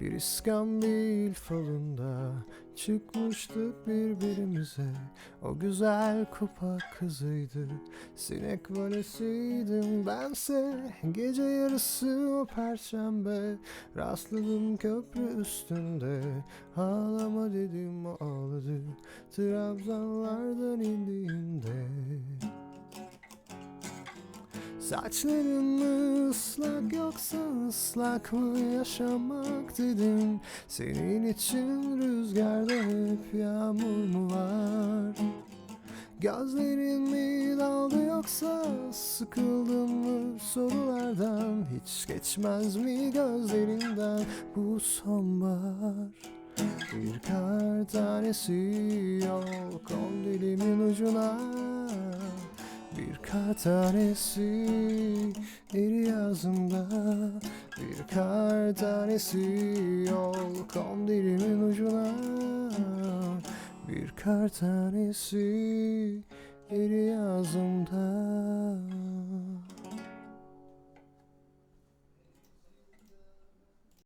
Bir iskambil falında Çıkmıştık birbirimize. O güzel kupa kızıydı Sinek valesiydim. Bense Gece yarısı o perşembe Rastladım köprü üstünde. Ağlama dedim o ağladı Trabzanlardan indiğinde. Saçların mı ıslak yoksa ıslak mı yaşamak dedim Senin için rüzgarda hep yağmur mu var? Gözlerin mi daldı yoksa sıkıldın mı sorulardan? Hiç geçmez mi gözlerinden bu sonbahar? Bir kar tanesi yok kondilimin ucuna. Bir kar tanesi eri ağzımda Bir kar tanesi yol kondilimin ucuna Bir kar tanesi eri ağzımda